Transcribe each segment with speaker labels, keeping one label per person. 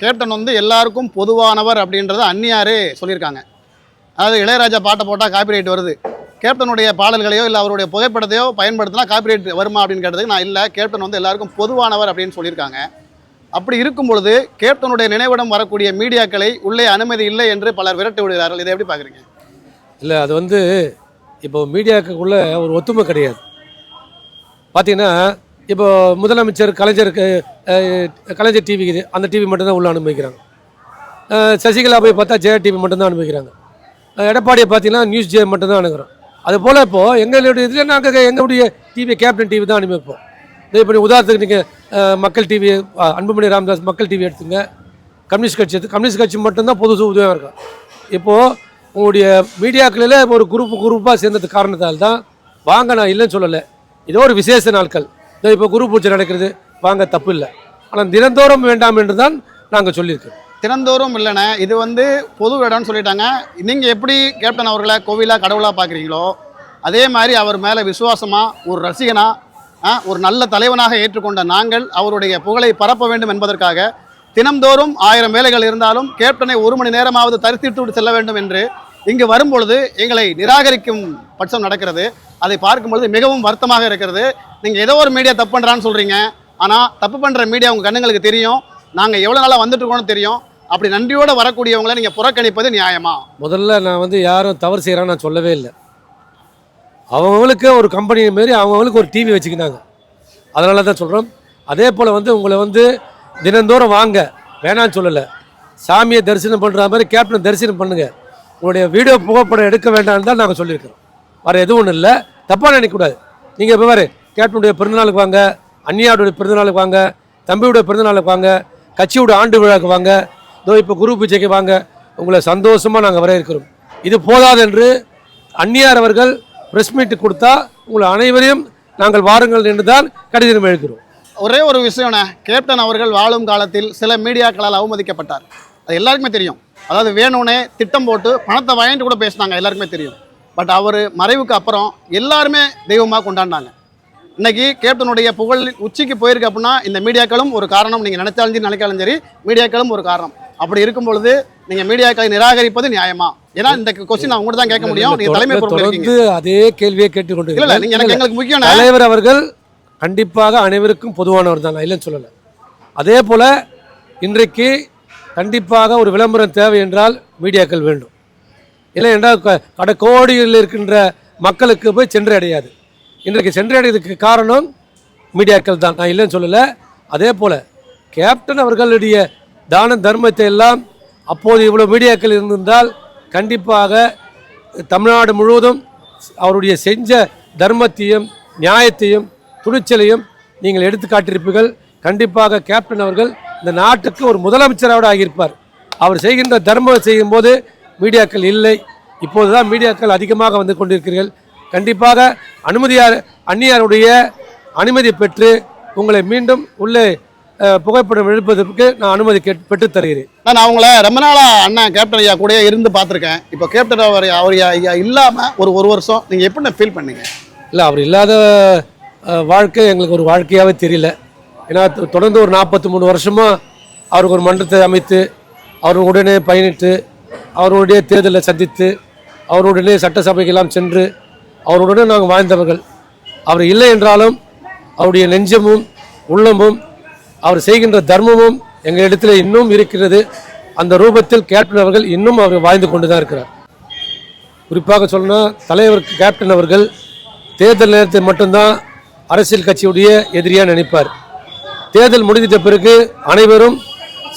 Speaker 1: Captain வந்து எல்லாருக்கும் பொதுவானவர் அப்படின்றத அந்நியாரே சொல்லியிருக்காங்க. அதாவது இளையராஜா பாட்டை போட்டால் காப்பிரைட் வருது. கேப்டனுடைய பாடல்களையோ இல்லை அவருடைய புகைப்படத்தையோ பயன்படுத்தினா காப்பிரைட் வருமா அப்படின்னு கேட்டதுக்கு நான் இல்லை. கேப்டன் வந்து எல்லாருக்கும் பொதுவானவர் அப்படின்னு சொல்லியிருக்காங்க. அப்படி இருக்கும் பொழுது கேப்டனுடைய நினைவிடம் வரக்கூடிய மீடியாக்களை உள்ளே அனுமதி இல்லை என்று பலர் விரட்டி விடுகிறார்கள். இதை எப்படி பார்க்குறீங்க?
Speaker 2: இல்லை அது வந்து இப்போ மீடியாக்குள்ள ஒரு ஒத்துமை கிடையாது. பார்த்தீங்கன்னா இப்போ முதலமைச்சர் கலைஞருக்கு கலைஞர் டிவி இது அந்த டிவி மட்டும்தான் உள்ள அனுபவிக்கிறாங்க. சசிகலா போய் பார்த்தா ஜெயா டிவி மட்டும்தான் அனுபவிக்கிறாங்க. எடப்பாடியை பார்த்தீங்கன்னா நியூஸ் ஜே மட்டும்தான் அனுப்புகிறோம் அது போல் இப்போது எங்களுடைய இதில் நாங்கள் எங்களுடைய டிவி கேப்டன் டிவி தான் அனுப்பிப்போம் இதே இப்போ உதாரணத்துக்கு நீங்கள் மக்கள் டிவி அன்புமணி ராமதாஸ் மக்கள் டிவி எடுத்துங்க. கம்யூனிஸ்ட் கட்சி எடுத்து கம்யூனிஸ்ட் கட்சி மட்டும்தான் பொது உதவியாக இருக்கும். இப்போது உங்களுடைய மீடியாக்களில் ஒரு குரூப் குரூப்பாக சேர்ந்தது காரணத்தால் தான் வாங்க நான் இல்லைன்னு சொல்லலை. இதோ ஒரு விசேஷ நாட்கள். இப்போ குரு பூஜை நடக்கிறது. வாங்க தப்பு இல்லை. ஆனால் தினந்தோறும் வேண்டாம் என்று தான் நாங்கள் சொல்லியிருக்கோம்
Speaker 1: தினந்தோறும் இல்லைண்ணே. இது வந்து பொது இடம்னு சொல்லிட்டாங்க. நீங்கள் எப்படி கேப்டன் அவர்களை கோவிலாக கடவுளாக பார்க்குறீங்களோ அதே மாதிரி அவர் மேலே விசுவாசமாக ஒரு ரசிகனாக ஒரு நல்ல தலைவனாக ஏற்றுக்கொண்ட நாங்கள் அவருடைய புகழை பரப்ப வேண்டும் என்பதற்காக தினம்தோறும் ஆயிரம் வேலைகள் இருந்தாலும் கேப்டனை ஒரு மணி நேரமாவது தரித்திட்டு செல்ல வேண்டும் என்று இங்கு வரும்பொழுது எங்களை நிராகரிக்கும் பட்சம் நடக்கிறது. அதை பார்க்கும்பொழுது மிகவும் வருத்தமாக இருக்கிறது. நீங்கள் ஏதோ ஒரு மீடியா தப்பு பண்ணுறான்னு சொல்கிறீங்க ஆனால் தப்பு பண்ணுற மீடியா உங்கள் கண்ணுங்களுக்கு தெரியும். நாங்கள் எவ்வளோ நாளாக வந்துட்டு இருக்கோம்னு தெரியும். அப்படி நன்றியோடு வரக்கூடியவங்களை நீங்கள் புறக்கணிப்பது நியாயமா?
Speaker 2: முதல்ல நான் வந்து யாரும் தவறு செய்கிறான்னு நான் சொல்லவே இல்லை. அவங்களுக்கு ஒரு கம்பெனி மாரி அவங்களுக்கு ஒரு டிவி வச்சுக்கினாங்க. அதனால தான் சொல்கிறோம் அதே போல் வந்து உங்களை வந்து தினந்தோறும் வாங்க. வேணான்னு சொல்லலை. சாமியை தரிசனம் பண்ணுற மாதிரி கேப்டன் தரிசனம் பண்ணுங்கள் உங்களுடைய வீடியோ புகைப்படம் எடுக்க வேண்டாம்னு தான் நாங்கள் சொல்லியிருக்கிறோம். வேறு எதுவும் ஒன்றும் இல்லை. தப்பாக நினைக்கக்கூடாது. நீங்கள் இப்போ வேறு கேப்டனுடைய பிறந்தநாளுக்கு வாங்க அந்நியாருடைய பிறந்தநாளுக்கு வாங்க தம்பியுடைய பிறந்தநாளுக்கு வாங்க கட்சியோட ஆண்டு விழாவுக்கு வாங்க இதோ இப்போ குரு பூஜைக்கு வாங்க உங்களை சந்தோஷமாக நாங்கள் வரவேற்கிறோம். இது போதாது என்று அந்நியார் அவர்கள் ப்ரெஸ் மீட்டு கொடுத்தா உங்களை அனைவரையும் நாங்கள் வாருங்கள் என்று தான் கடிதம் எழுக்கிறோம்
Speaker 1: ஒரே ஒரு விஷயம்ண்ணே கேப்டன் அவர்கள் வாழும் காலத்தில் சில மீடியாக்களால் அவமதிக்கப்பட்டார். அது எல்லாருக்குமே தெரியும். அதாவது வேணும்னே திட்டம் போட்டு பணத்தை வாங்கிட்டு கூட பேசினாங்க எல்லாருக்குமே தெரியும். பட் அவர் மறைவுக்கு அப்புறம் எல்லாருமே தெய்வமாக கொண்டாடினாங்க. இன்னைக்கு கேப்டனுடைய புகழ் உச்சிக்கு போயிருக்கு அப்படின்னா இந்த மீடியாக்களும் ஒரு காரணம். நீங்கள் நினைச்சாலும் சரி நினைக்காலும் சரி மீடியாக்களும் ஒரு காரணம். அப்படி இருக்கும் பொழுது நீங்கள் மீடியாக்களை நிராகரிப்பது நியாயமா? ஏன்னா இந்த கொஸ்டின் அவங்க தான் கேட்க முடியும். நீங்கள் தலைமை
Speaker 2: தொடர்ந்து அதே கேள்வியை கேட்டுக்கொண்டு
Speaker 1: இல்ல நீங்க எனக்கு எங்களுக்கு முக்கியம்
Speaker 2: தலைவர் அவர்கள் கண்டிப்பாக அனைவருக்கும் பொதுவானவர் தான். இல்லைன்னு சொல்லலை. அதே போல் இன்றைக்கு கண்டிப்பாக ஒரு விளம்பரம் தேவை என்றால் மீடியாக்கள் வேண்டும். இல்லை என்றால் க- கோடியில் இருக்கின்ற மக்களுக்கு போய் சென்றடையாது. இன்றைக்கு சென்றடைகிறதுக்கு காரணம் மீடியாக்கள் தான். நான் இல்லைன்னு சொல்லலை. அதே போல் கேப்டன் அவர்களுடைய தான தர்மத்தை எல்லாம் அப்போது இவ்வளோ மீடியாக்கள் இருந்திருந்தால் கண்டிப்பாக தமிழ்நாடு முழுவதும் அவருடைய செஞ்ச தர்மத்தையும் நியாயத்தையும் துணிச்சலையும் நீங்கள் எடுத்து காட்டியிருப்பீர்கள் கண்டிப்பாக கேப்டன் அவர்கள் இந்த நாட்டுக்கு ஒரு முதலமைச்சராக ஆகியிருப்பார். அவர் செய்கின்ற தர்மம் செய்யும்போது மீடியாக்கள் இல்லை. இப்போது தான் மீடியாக்கள் அதிகமாக வந்து கொண்டிருக்கிறீர்கள். கண்டிப்பாக அனுமதியார் அந்நியாருடைய அனுமதி பெற்று உங்களை மீண்டும் உள்ளே புகைப்படம் எடுப்பதற்கு நான் அனுமதி கேட் பெற்றுத் தருகிறேன்.
Speaker 1: நான் அவங்கள ரொம்ப நாளா அண்ணன் கேப்டன் ஐயா கூடயே இருந்து பார்த்துருக்கேன். இப்போ கேப்டன் அவர் அவர் ஐயா இல்லாம ஒரு ஒரு வருஷம் நீங்க எப்படி ஃபீல் பண்ணீங்க?
Speaker 2: இல்லை அவர் இல்லாத வாழ்க்கை எங்களுக்கு ஒரு வாழ்க்கையாகவே தெரியல. ஏன்னா தொடர்ந்து ஒரு நாற்பத்தி மூணு வருஷமாக அவருக்கு ஒரு மன்றத்தை அமைத்து அவர்களுடனே பயணித்து அவருடைய தேர்தலை சந்தித்து அவருடனே சட்டசபைக்கெல்லாம் சென்று அவருடனே நாங்கள் வாழ்ந்தவர்கள். அவர் இல்லை என்றாலும் அவருடைய நெஞ்சமும் உள்ளமும் அவர் செய்கின்ற தர்மமும் எங்கள் இடத்துல இன்னும் இருக்கிறது. அந்த ரூபத்தில் கேப்டன் அவர்கள் இன்னும் அவர் வாழ்ந்து கொண்டு தான் இருக்கிறார். குறிப்பாக சொல்லணும்னா தலைவர் கேப்டன் அவர்கள் தேர்தல் நேரத்தில் மட்டும்தான் அரசியல் கட்சியுடைய எதிரியாக நினைப்பார். தேர்தல் முடிந்த பிறகு அனைவரும்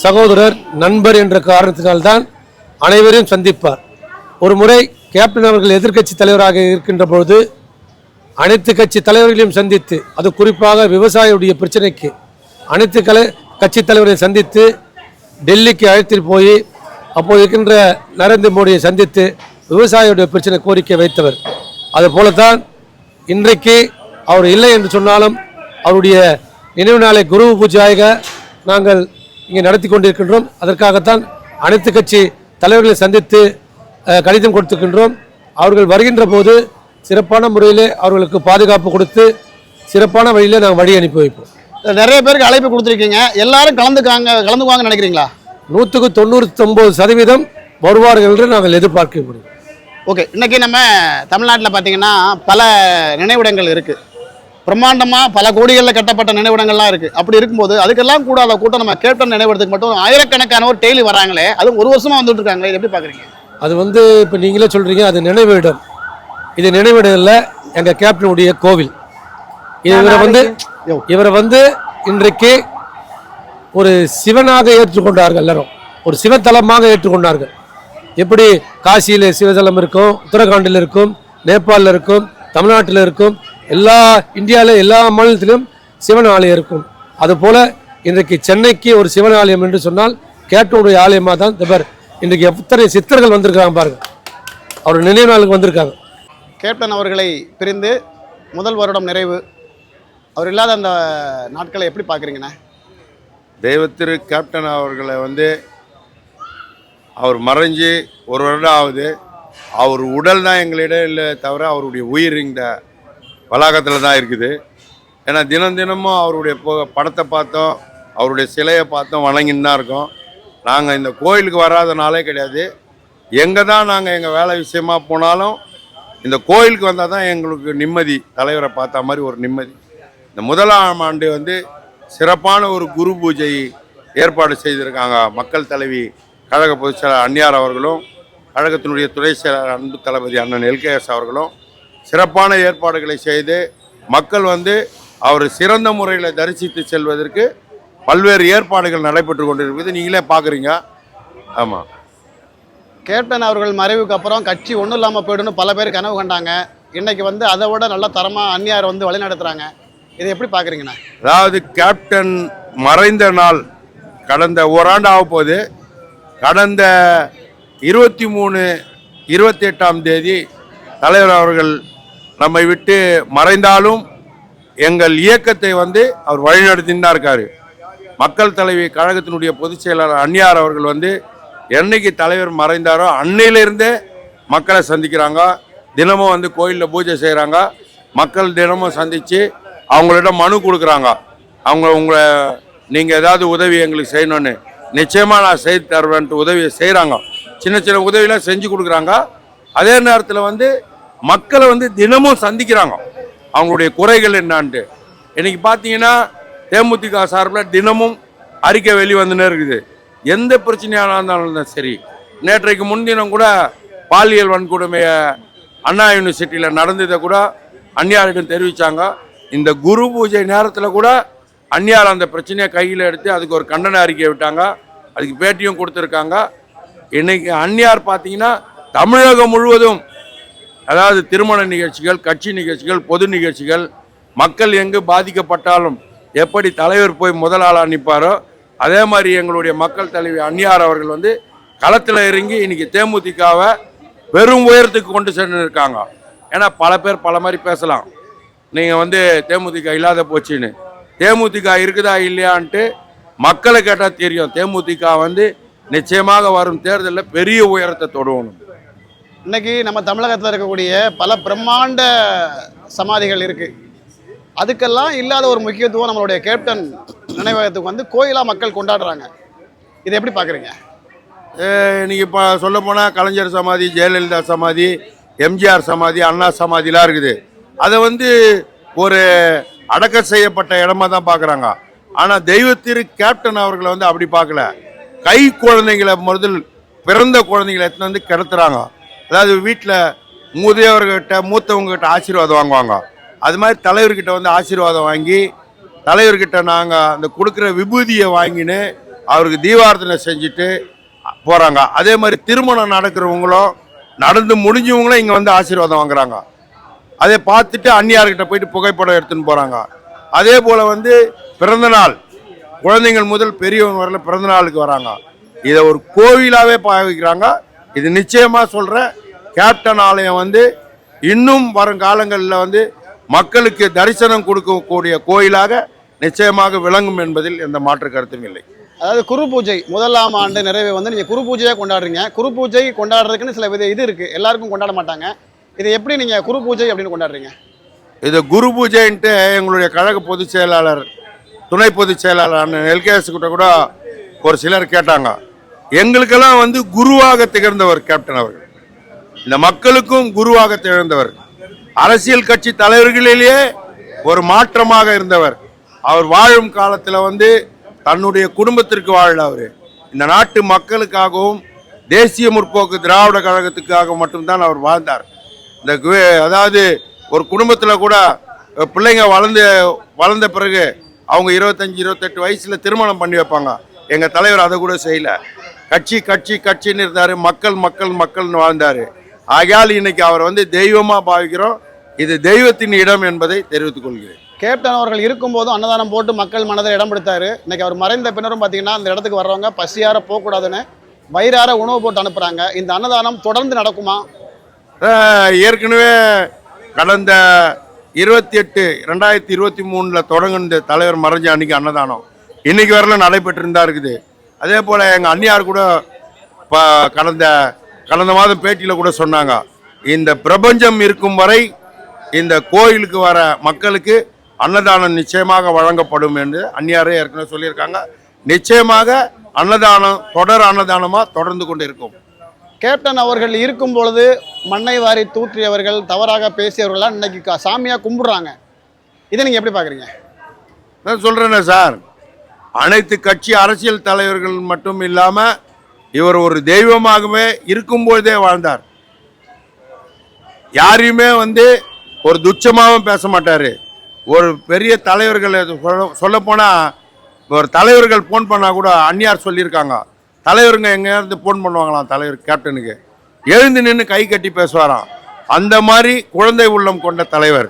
Speaker 2: சகோதரர் நண்பர் என்ற காரணத்தினால்தான் அனைவரையும் சந்திப்பார். ஒரு முறை கேப்டன் அவர்கள் எதிர்க்கட்சி தலைவராக இருக்கின்ற பொழுது அனைத்து கட்சி தலைவர்களையும் சந்தித்து அது குறிப்பாக விவசாயியுடைய பிரச்சனைக்கு அனைத்து கலை கட்சி தலைவரை சந்தித்து டெல்லிக்கு அழைத்துட்டு போய் அப்போது இருக்கின்ற நரேந்திர மோடியை சந்தித்து விவசாயியுடைய பிரச்சனை கோரிக்கை வைத்தவர். அதுபோலத்தான் இன்றைக்கு அவர் இல்லை என்று சொன்னாலும் அவருடைய நினைவு நாளை குரு பூஜையாக நாங்கள் இங்கே நடத்தி கொண்டிருக்கின்றோம். அதற்காகத்தான் அனைத்து கட்சி தலைவர்களை சந்தித்து கடிதம் கொடுத்துக்கின்றோம். அவர்கள் வருகின்ற போது சிறப்பான முறையிலே அவர்களுக்கு பாதுகாப்பு கொடுத்து சிறப்பான வழியிலே நாங்கள் வழி அனுப்பி வைப்போம்.
Speaker 1: நிறைய பேருக்கு அழைப்பு கொடுத்துருக்கீங்க. எல்லாரும் கலந்துக்காங்க கலந்துக்குவாங்கன்னு நினைக்கிறீங்களா?
Speaker 2: நூற்றுக்கு தொண்ணூற்றொம்பது சதவீதம் வருவார்கள் என்று நாங்கள் எதிர்பார்க்க முடியும்
Speaker 1: ஓகே இன்னைக்கு நம்ம தமிழ்நாட்டில் பார்த்தீங்கன்னா பல நினைவிடங்கள் இருக்கு. பிரம்மாண்டமாக பல கோடிகளில் கட்டப்பட்ட நினைவிடங்கள்லாம் இருக்கு. அப்படி இருக்கும்போது அதுக்கெல்லாம் கூடாத கூட்டம் நம்ம கேப்டன் நினைவிடத்துக்கு மட்டும் ஆயிரக்கணக்கானவர் டெய்லி வராங்களே அதுவும் ஒரு வருஷமா வந்துட்டு இருக்காங்களே எப்படி பார்க்குறீங்க
Speaker 2: அது வந்து இப்போ நீங்களே சொல்கிறீங்க அது நினைவிடம். இது நினைவிடம் இல்லை எங்கள் கேப்டனுடைய கோவில். இவரை வந்து இவரை வந்து இன்றைக்கு ஒரு சிவனாக ஏற்றுக்கொண்டார்கள் எல்லாரும். ஒரு சிவத்தலமாக ஏற்றுக்கொண்டார்கள். எப்படி காசியில் சிவத்தலம் இருக்கும் உத்தரகாண்டில் இருக்கும் நேபாளில் இருக்கும் தமிழ்நாட்டில் இருக்கும் எல்லா இந்தியாவில் எல்லா மாநிலத்திலும் சிவன் ஆலயம் இருக்கும். அதுபோல் இன்றைக்கு சென்னைக்கு ஒரு சிவன் ஆலயம் என்று சொன்னால் கேப்டனுடைய ஆலயமாக தான் இந்த பார். இன்றைக்கு எத்தனை சித்தர்கள் வந்திருக்காங்க பாருங்க. அவர் நினைவு நாளுக்கு வந்திருக்காங்க.
Speaker 1: கேப்டன் அவர்களை பிரிந்து முதல் வருடம் நிறைவு. அவர் இல்லாத அந்த நாட்களை எப்படி பார்க்குறீங்கண்ணே?
Speaker 3: தெய்வத்திரு கேப்டன் அவர்களை வந்து அவர் மறைஞ்சு ஒரு வருடம் ஆகுது. அவர் உடல் தான் எங்களிடம் இல்லை தவிர அவருடைய உயிர் இந்த வளாகத்தில் தான் இருக்குது. ஏன்னா தினம் தினமும் அவருடைய படத்தை பார்த்தோம் அவருடைய சிலையை பார்த்தோம் வணங்கின்னு தான் இருக்கோம். நாங்கள் இந்த கோயிலுக்கு வராத நாளே கிடையாது. எங்கே தான் நாங்கள் எங்கள் வேலை விஷயமா போனாலும் இந்த கோயிலுக்கு வந்தால் தான் எங்களுக்கு நிம்மதி தலைவரை பார்த்த மாதிரி ஒரு நிம்மதி. இந்த முதலாம் ஆண்டு வந்து சிறப்பான ஒரு குரு பூஜை ஏற்பாடு செய்திருக்காங்க மக்கள் தலைவி கழக பொதுச்செயலாளர் அன்னியார் அவர்களும் கழகத்தினுடைய துணை செயலாளர் அன்பு தளபதி அண்ணன் எல்கேஎஸ் அவர்களும். சிறப்பான ஏற்பாடுகளை செய்து மக்கள் வந்து அவர் சிறந்த முறையில் தரிசித்து செல்வதற்கு பல்வேறு ஏற்பாடுகள் நடைபெற்று கொண்டிருப்பது நீங்களே பார்க்குறீங்க. ஆமாம்
Speaker 1: கேப்டன் அவர்கள் மறைவுக்கு அப்புறம் கட்சி ஒன்றும் இல்லாமல் போயிடும்னு பல பேர் கனவு கண்டாங்க. இன்னைக்கு வந்து அதை விட நல்ல தரமாக அந்நியார் வந்து வழிநடத்துறாங்க. இதை எப்படி பார்க்குறீங்கண்ணே?
Speaker 3: அதாவது கேப்டன் மறைந்த நாள் கடந்த ஓராண்டு ஆக போகுது. கடந்த இருபத்தி மூணு இருபத்தி எட்டாம் தேதி தலைவர் அவர்கள் நம்மை விட்டு மறைந்தாலும் எங்கள் இயக்கத்தை வந்து அவர் வழிநடத்தின்னு தான் இருக்காரு. மக்கள் தலைவி கழகத்தினுடைய பொதுச் செயலாளர் அன்னியார் அவர்கள் வந்து என்னைக்கு தலைவர் மறைந்தாரோ அன்னையிலிருந்தே மக்களை சந்திக்கிறாங்க. தினமும் வந்து கோயிலில் பூஜை செய்கிறாங்க மக்கள் தினமும் சந்தித்து அவங்களிடம் மனு கொடுக்குறாங்க. அவங்க உங்களை நீங்கள் ஏதாவது உதவி எங்களுக்கு செய்யணும்னு. நிச்சயமாக நான் செய்து தருவேன்ட்டு உதவியை செய்கிறாங்க சின்ன சின்ன உதவியெலாம் செஞ்சு கொடுக்குறாங்க. அதே நேரத்தில் வந்து மக்களை வந்து தினமும் சந்திக்கிறாங்க. அவங்களுடைய குறைகள் என்னான்ட்டு. இன்னைக்கு பார்த்தீங்கன்னா தேமுதிக சார்பில் தினமும் அறிக்கை வெளிவந்துனே இருக்குது. எந்த பிரச்சனையாக இருந்தாலும் சரி. நேற்றைக்கு முன்தினம் கூட பாலியல் வன்கொடுமையை அண்ணா யூனிவர்சிட்டியில் நடந்ததை கூட அந்நியாரிடம் தெரிவித்தாங்க இந்த குரு பூஜை நேரத்தில் கூட அந்நியார் அந்த பிரச்சனையை கையில் எடுத்து அதுக்கு ஒரு கண்டன அறிக்கை விட்டாங்க. அதுக்கு பேட்டியும் கொடுத்துருக்காங்க. இன்னைக்கு அந்நியார் பார்த்தீங்கன்னா தமிழகம் முழுவதும் அதாவது திருமண நிகழ்ச்சிகள் கட்சி நிகழ்ச்சிகள் பொது நிகழ்ச்சிகள் மக்கள் எங்கு பாதிக்கப்பட்டாலும் எப்படி தலைவர் போய் முதல் ஆளாக நிற்பாரோ அதே மாதிரி எங்களுடைய மக்கள் தலைவி அந்நியார் அவர்கள் வந்து களத்தில் இறங்கி இன்னைக்கு தேமுதிகவை பெரும் உயரத்துக்கு கொண்டு சென்று இருக்காங்க ஏன்னா பல பேர் பல மாதிரி பேசலாம். நீங்கள் வந்து தேமுதிக இல்லாத போச்சுன்னு. தேமுதிக இருக்குதா இல்லையான்ட்டு மக்களை கேட்டால் தெரியும். தேமுதிக வந்து நிச்சயமாக வரும் தேர்தலில் பெரிய உயரத்தை தொடணும்
Speaker 1: இன்னைக்கு நம்ம தமிழகத்தில் இருக்கக்கூடிய பல பிரம்மாண்ட சமாதிகள் இருக்குது அதுக்கெல்லாம் இல்லாத ஒரு முக்கியத்துவம் நம்மளுடைய கேப்டன் நினைவகத்துக்கு வந்து கோயிலாக மக்கள் கொண்டாடுறாங்க. இதை எப்படி பார்க்குறீங்க
Speaker 3: இன்றைக்கி இப்போ சொல்ல போனால் கலைஞர் சமாதி ஜெயலலிதா சமாதி எம்ஜிஆர் சமாதி அண்ணா சமாதிலாம் இருக்குது. அதை வந்து ஒரு அடக்க செய்யப்பட்ட இடமா தான் பார்க்குறாங்க ஆனால் தெய்வத்திரு கேப்டன் அவர்களை வந்து அப்படி பார்க்கல கை குழந்தைங்களை முதல் பிறந்த குழந்தைங்களை எடுத்துன்னு வந்து கிடத்துறாங்க. அதாவது வீட்டில் முதியவர்கிட்ட மூத்தவங்ககிட்ட ஆசீர்வாதம் வாங்குவாங்க. அது மாதிரி தலைவர்கிட்ட வந்து ஆசீர்வாதம் வாங்கி தலைவர்கிட்ட நாங்கள் அந்த கொடுக்குற விபூதியை வாங்கின்னு அவருக்கு தீபார்த்தனை செஞ்சுட்டு போகிறாங்க அதே மாதிரி திருமணம் நடக்கிறவங்களும் நடந்து முடிஞ்சவங்களும் இங்கே வந்து ஆசீர்வாதம் வாங்குறாங்க. அதை பார்த்துட்டு அந்நியார்கிட்ட போயிட்டு புகைப்படம் எடுத்துன்னு போகிறாங்க அதே போல் வந்து பிறந்தநாள் குழந்தைங்கள் முதல் பெரியவங்க வரல பிறந்தநாளுக்கு வராங்க. இதை ஒரு கோவிலாகவே பாவிக்கிறாங்க இது நிச்சயமாக சொல்கிறேன் கேப்டன் ஆலயம் வந்து இன்னும் வரும் காலங்களில் வந்து மக்களுக்கு தரிசனம் கொடுக்கக்கூடிய கோயிலாக நிச்சயமாக விளங்கும் என்பதில் எந்த மாற்று கருத்தும் இல்லை.
Speaker 1: அதாவது குரு பூஜை முதலாம் ஆண்டு நிறைவை வந்து நீங்கள் குரு பூஜையாக கொண்டாடுறீங்க. குரு பூஜை கொண்டாடுறதுக்குன்னு சில வித இது இருக்குது எல்லாருக்கும் கொண்டாட மாட்டாங்க. இதை எப்படி நீங்கள் குரு பூஜை அப்படின்னு கொண்டாடுறீங்க?
Speaker 3: இது குரு பூஜைன்ட்டு எங்களுடைய கழக பொதுச் செயலாளர் துணை பொதுச் செயலாளர் எல்கேஎஸ் கிட்ட கூட ஒரு சிலர் கேட்டாங்க. எங்களுக்கெல்லாம் வந்து குருவாக திகழ்ந்தவர் கேப்டன் அவர்கள். இந்த மக்களுக்கும் குருவாக திகழ்ந்தவர். அரசியல் கட்சி தலைவர்களிலேயே ஒரு மாற்றமாக இருந்தவர். அவர் வாழும் காலத்தில் வந்து தன்னுடைய குடும்பத்திற்கு வாழல அவர். இந்த நாட்டு மக்களுக்காகவும் தேசிய முற்போக்கு திராவிட கழகத்துக்காக மட்டும்தான் அவர் வாழ்ந்தார். இந்த கு- அதாவது ஒரு குடும்பத்தில் கூட பிள்ளைங்க வளர்ந்து வளர்ந்த பிறகு அவங்க இருபத்தஞ்சி இருபத்தெட்டு வயசில் திருமணம் பண்ணி வைப்பாங்க. எங்கள் தலைவர் அதை கூட செய்யல. கட்சி கட்சி கட்சின்னு இருந்தார். மக்கள் மக்கள் மக்கள்னு வாழ்ந்தார். ஆகையால் இன்னைக்கு அவர் வந்து தெய்வமாக பாவிக்கிறோம். இது தெய்வத்தின் இடம் என்பதை தெரிவித்துக் கொள்கிறேன்.
Speaker 1: கேப்டன் அவர்கள் இருக்கும்போதும் அன்னதானம் போட்டு மக்கள் மனதில் இடம் பிடித்தாரு. இன்னைக்கு அவர் மறைந்த பின்னரும் பார்த்தீங்கன்னா அந்த இடத்துக்கு வர்றவங்க பசியார போகக்கூடாதுன்னு வயிறார உணவு போட்டு அனுப்புறாங்க. இந்த அன்னதானம் தொடர்ந்து நடக்குமா?
Speaker 3: ஏற்கனவே கடந்த இருபத்தி எட்டு ரெண்டாயிரத்தி இருபத்தி மூணில் தொடங்குன தலைவர் மறைஞ்ச அன்னைக்கு அன்னதானம். இன்னைக்கு வரல நடைபெற்று தான் இருக்குது. அதே போல் எங்கள் அண்ணியார் கூட இப்போ கடந்த கடந்த மாதம் பேட்டியில் கூட சொன்னாங்க இந்த பிரபஞ்சம் இருக்கும் வரை இந்த கோயிலுக்கு வர மக்களுக்கு அன்னதானம் நிச்சயமாக வழங்கப்படும் என்று அந்நியாரே ஏற்கனவே சொல்லியிருக்காங்க. நிச்சயமாக அன்னதானம் தொடர் அன்னதானமாக தொடர்ந்து கொண்டு இருக்கும்
Speaker 1: கேப்டன் அவர்கள் இருக்கும் பொழுது மண்ணை வாரி தூற்றியவர்கள் தவறாக பேசியவர்கள்லாம் இன்னைக்கு க- சாமியா கும்பிடுறாங்க. இதை நீங்க எப்படி பாக்குறீங்க
Speaker 3: நான் சொல்கிறேனே சார் அனைத்து கட்சி அரசியல் தலைவர்கள் மட்டும் இல்லாமல் இவர் ஒரு தெய்வமாகவே இருக்கும்போதே வாழ்ந்தார். யாரையுமே வந்து ஒரு துச்சமாகவும் பேச மாட்டார். ஒரு பெரிய தலைவர்கள் சொல்ல போனால் ஒரு தலைவர்கள் ஃபோன் பண்ணால் கூட அந்நியார் சொல்லியிருக்காங்க. தலைவருங்க எங்கேயாவது ஃபோன் பண்ணுவாங்களாம் தலைவர் கேப்டனுக்கு எழுந்து நின்று கை கட்டி பேசுவாராம். அந்த மாதிரி குழந்தை உள்ளம் கொண்ட தலைவர்.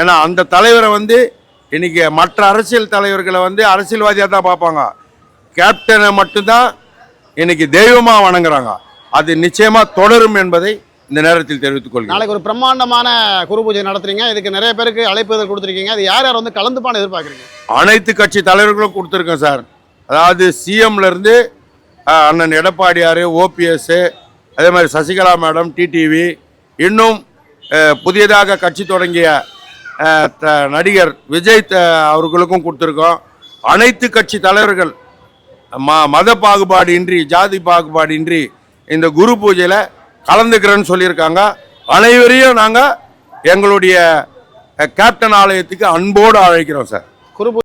Speaker 3: ஏன்னா அந்த தலைவரை வந்து இன்னைக்கு மற்ற அரசியல் தலைவர்களை வந்து அரசியல்வாதியாக தான் பார்ப்பாங்க. கேப்டனை மட்டும்தான் இன்னைக்கு தெய்வமாக வணங்குறாங்க. அது நிச்சயமாக தொடரும் என்பதை இந்த நேரத்தில் தெரிவித்துக் கொள்கிறேன்.
Speaker 1: நாளைக்கு ஒரு பிரம்மாண்டமான குரு பூஜை நடத்துறீங்க. இதுக்கு நிறைய பேருக்கு அழைப்புதல் கொடுத்துருக்கீங்க. அது யார் யார் வந்து கலந்துப்பான்னு எதிர்பார்க்குறீங்க?
Speaker 3: அனைத்து கட்சி தலைவர்களும் கொடுத்துருக்கேன் சார். அதாவது சிஎம்ல இருந்து அஹ், அண்ணன் எடப்பாடியார் ஓபிஎஸ் அதே மாதிரி சசிகலா மேடம் டிடிவி இன்னும் புதியதாக கட்சி தொடங்கிய நடிகர் விஜய் த- அவர்களுக்கும் கொடுத்துருக்கோம். அனைத்து கட்சி தலைவர்கள் ம மத பாகுபாடு இன்றி ஜாதி பாகுபாடு இன்றி இந்த குரு பூஜையில் கலந்துக்கிறேன்னு சொல்லியிருக்காங்க. அனைவரையும் நாங்கள் எங்களுடைய கேப்டன் ஆலயத்துக்கு அன்போடு அழைக்கிறோம் சார்.
Speaker 1: குரு